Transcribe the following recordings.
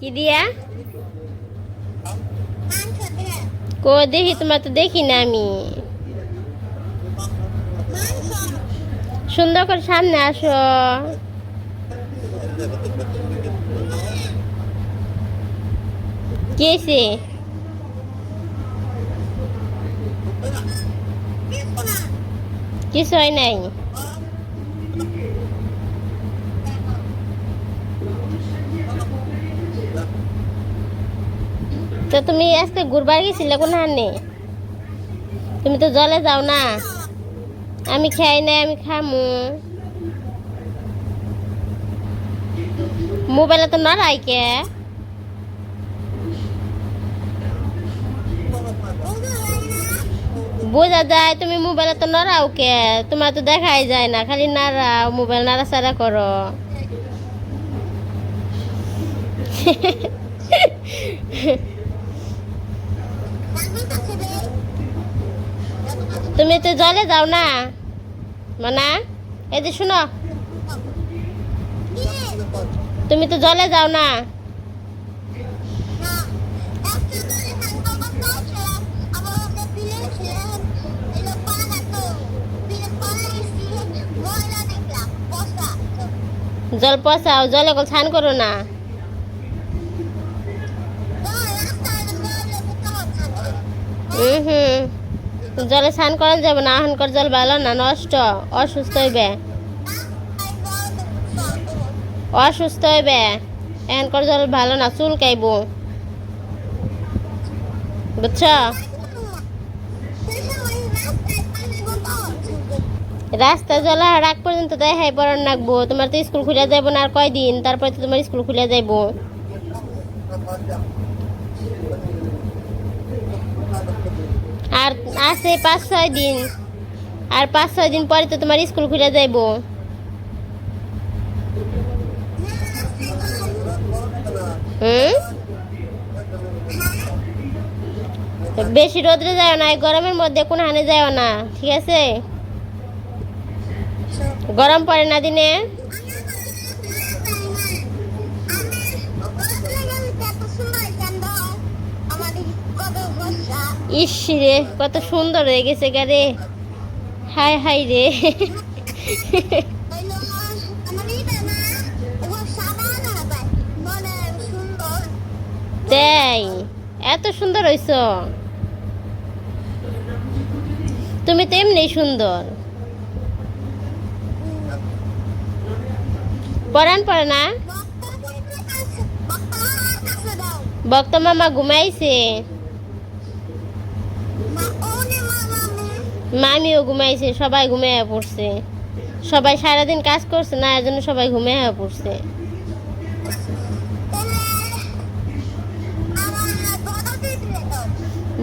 কি দিয়া? কো দেখি তোমার তো দেখি না আমি। সুন্দর করে সামনে আসো। কি হয়েছে কিছু হয় নাই। তো তুমি আজকে ঘুরবার গেছিলে, কোন হানে? তুমি তো জলে যাও না। আমি খাই নাই, আমি খামু। মোবাইলে তো নড়াই কে বোঝা যায় তুমি মোবাইলে তো নড়াও কে তোমার তো দেখাই যায় না, খালি নাড়াও মোবাইল নাড়াচাড়া করো। তুমি তো জলে যাও না। মানা, এই যে শুনো। তুমি তো জলে যাও না। জল পচাও, জলে কল স্নান করো না। হুম হুম। জলে স্নান করা যাবে না এখনকার জল ভালো না, নষ্ট, অসুস্থ হইবে। অসুস্থ হইবে এখনকার জল ভালো না, চুল কাইব। বুঝছ? রাস্তা জলা রাখ পর্যন্ত দেখাই পড়ার নাকবো। তোমার তো স্কুল খুলে যাব না আর কয়দিন? তারপরে তো তোমার স্কুল খুলে যাইবো। আর আছে পাঁচ ছয় দিন। আর পাঁচ ছয় দিন পরে তো তোমার স্কুল খুলে যাইবো। হুম? বেশি রোদ্রে যায় না গরমের মধ্যে কোন হানে যায় না, ঠিক আছে? গরম পড়ে না দিনে। ইস রে কত সুন্দর হয়ে গেছে গারে হাই হাই রে তাই এত সুন্দর হইছ তুমি তো এমনি সুন্দর পরান পড়ে না বক্ত মামা ঘুমাইছে মামিও ঘুমাইছে, সবাই ঘুমিয়ে পড়ছে। সবাই সারাদিন কাজ করছে না, এর জন্য সবাই ঘুমিয়ে পড়ছে।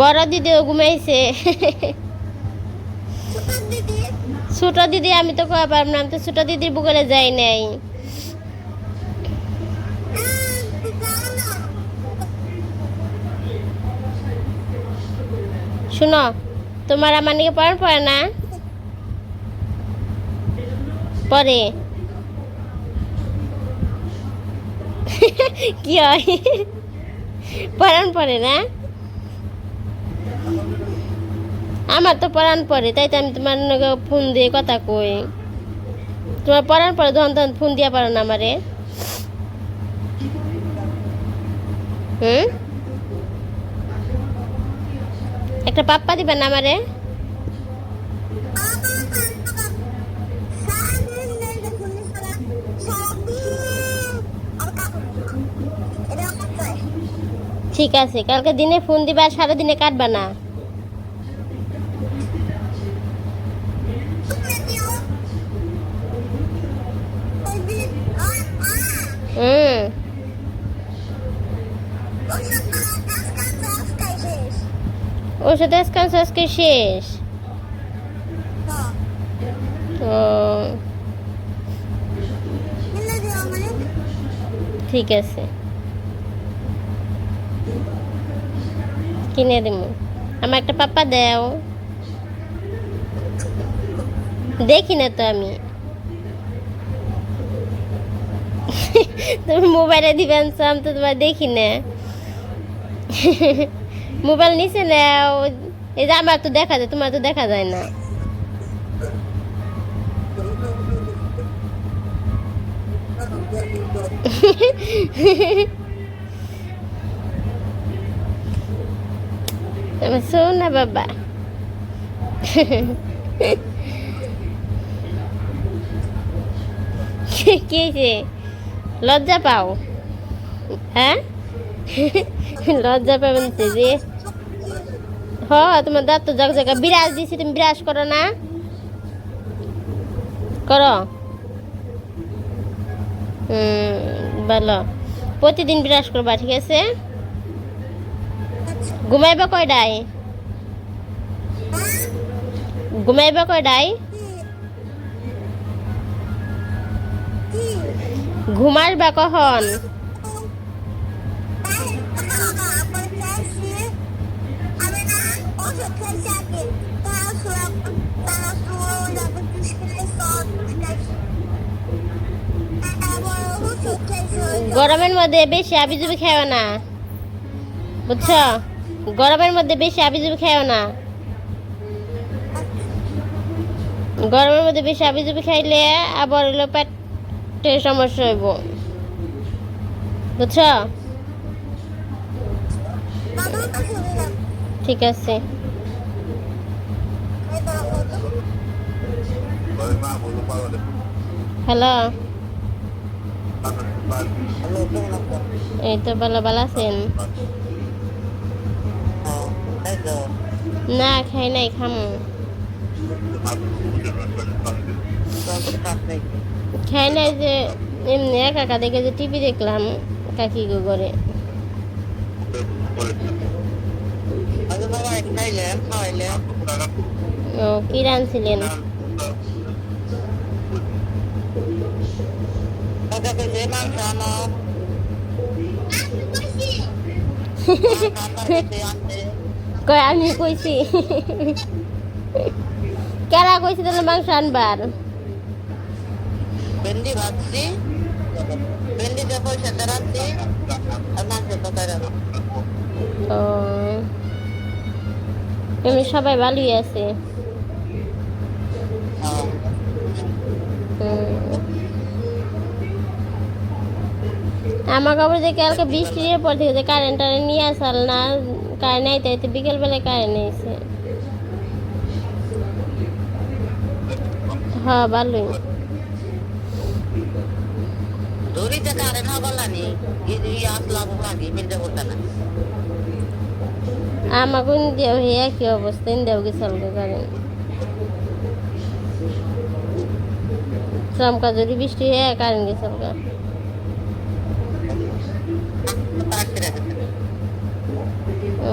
বড় দিদিও ঘুমাইছে। ছোট দিদি, আমি তো কয়া পারব না, আমি তো ছোট দিদির বুকলে যাই নাই। শুনো তোমার আমার নাকি পড়ান পড়ে না? পরে কি হয়? পড়ান পড়ে না? আমার তো পড়ান পড়ে, তাই তো আমি তোমার ফোন দিয়ে কথা কই। তোমার পড়ান পড়ে, ধন ধন ফোন দিয়া পারো না আমারে। হুম? একটা পাপ্পা দিবেন না আমারে? ঠিক আছে, কালকে দিনে ফোন দিবা আর সারাদিনে কাটবা না। হুম। ওষুধ আজকাল আজকে শেষ ও ঠিক আছে কিনে দেবো আমার একটা পাপ্পা দাও দেখি না তো আমি তুমি মোবাইলে দিবেন তো আমি তো তোমার দেখি না মোবাইল নিচে না এই যে আমার তো দেখা যায়, তোমার তো দেখা যায় না। আমার শোনা বাবা। কি লজ্জা পাও? হ্যাঁ? লজ্জা পাবেন যে। হ, তোমার দাঁত তো জগ জায়গা বিরাজ দিছি, তুমি বিরাজ করো না। করো। ভালো প্রতিদিন বিরাজ করবা, ঠিক আছে? ঘুমাইবা কয়টায়? ঘুমাইবা কয়টায়? ঘুমাইবা কখন? গরমের মধ্যে বেশি আবিজুবি খাও না। বুঝছ? গরমের মধ্যে বেশি আবিজুবি খাও না। গরমের মধ্যে বেশি আবিজুবি খাইলে আবার হলো পেটের সমস্যা হইব। বুঝছ? ঠিক আছে। হ্যালো? এই তো ভালো ভালো আছেন? না, খাই নাই, খামু। খাই নাই যে, এমনি একা একা দেখে যে টিভি দেখলাম, কাকি গো করে ও কি রানছিলেন কয় আমি কইছি। কেরা কইছি তাহলে মাংস আনবার? ভেন্ডি ভাবছি ভেন্ডিতে পয়সা দাঁড়াচ্ছি আর মাংস এমনি সবাই ভালোই আছে। আমার খবর যে কালকে বৃষ্টি এর পর থেকে যে কারেন্ট টারেন্ট নিয়ে আসাল না কারেন্ট আইতে আইতে বিকেলবেলায় কারেন্ট এসে হ্যাঁ ভালোই। দড়িতে কারে না বলানি এই আসলা মিলতে বলতে না। আমাকে দেও হে একই অবস্থা দেও গেছাল কারেন্ট চমকা যদি বৃষ্টি হয়ে কারেন্ট গেছাল গা তাড়াতাড়ি রাখতে ও রাখতে ওই ভাইয়া চাল্লা তিন দিন ধরে বন্ধ এই মোবাইল ও,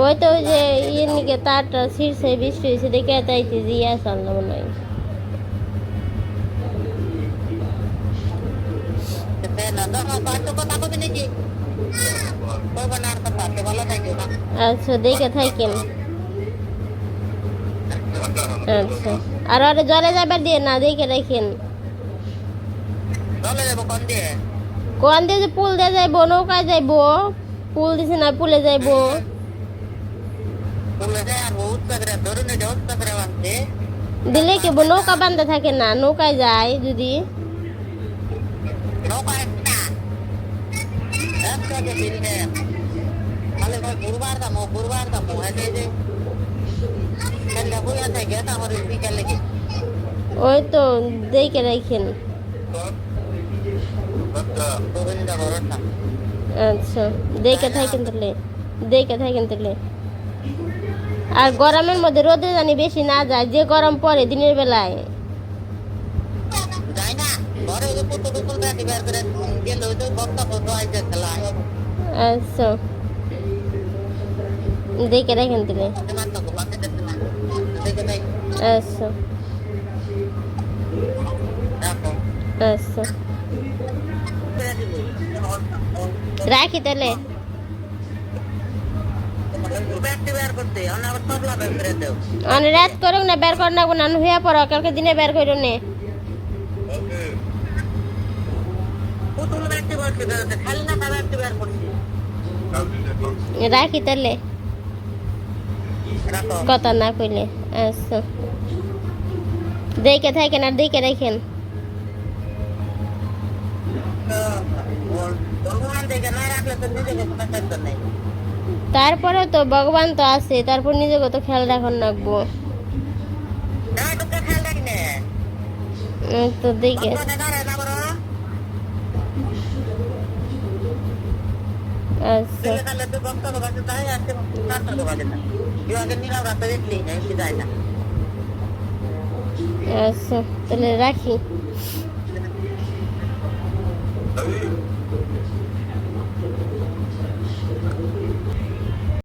ওই তো ওই যে ইয়ের নিকে তারটা ছিঁড়ছে, বৃষ্টি হয়েছে দেখে তাইতে দিয়ে আসাল না মনে হয়। না ধরো কথা কবি নাকি? আর কথা তো না আচ্ছা দেখে থাকেন আচ্ছা আর ওরে জলে যাবার দিয়ে না দেখে রাখেন চলে যাব কোন দিয়ে কোন দিয়ে যে পুল দিয়ে যাইবো নৌকায় যাইবো পুল দিছে না পুলে যাইবো বলে যায় আর উৎসাগরে ধরুন এটা উৎসাগরে বানছে দিলে কি বো নৌকা বান্ধা থাকে না নৌকায় যায় যদি নৌকা একটা বইয়া থেকে তারপরে বিকালে ওই তো দেখে রাখেন। আচ্ছা দেখে থাকেন তাহলে দেখে থাকেন তাহলে। আর গরমের মধ্যে রোদে জানি বেশি না যায় যে গরম পড়ে দিনের বেলায়। আচ্ছা। দেখে রাখেন তাহলে তোমার তো ঘুমাতে দিচ্ছে না দেখে নেই আচ্ছা রাখো আচ্ছা রাখি তাহলে অনেক রাত করুক না বের কর না না হইয়া পড়ো কালকে দিনে বের করো নে পুতুল ব্যাগটি বের করে দেও খালি না ব্যাগটি বের করছি রাখি তাহলে রাখো কথা না কইলে আচ্ছা। দেখে থাকেন আর দেখে রাখেন। তারপরে তো ভগবান তো আছে, তারপর নিজেকে তো খেয়াল রাখন রাখব তো দেখে। আচ্ছা। দেখে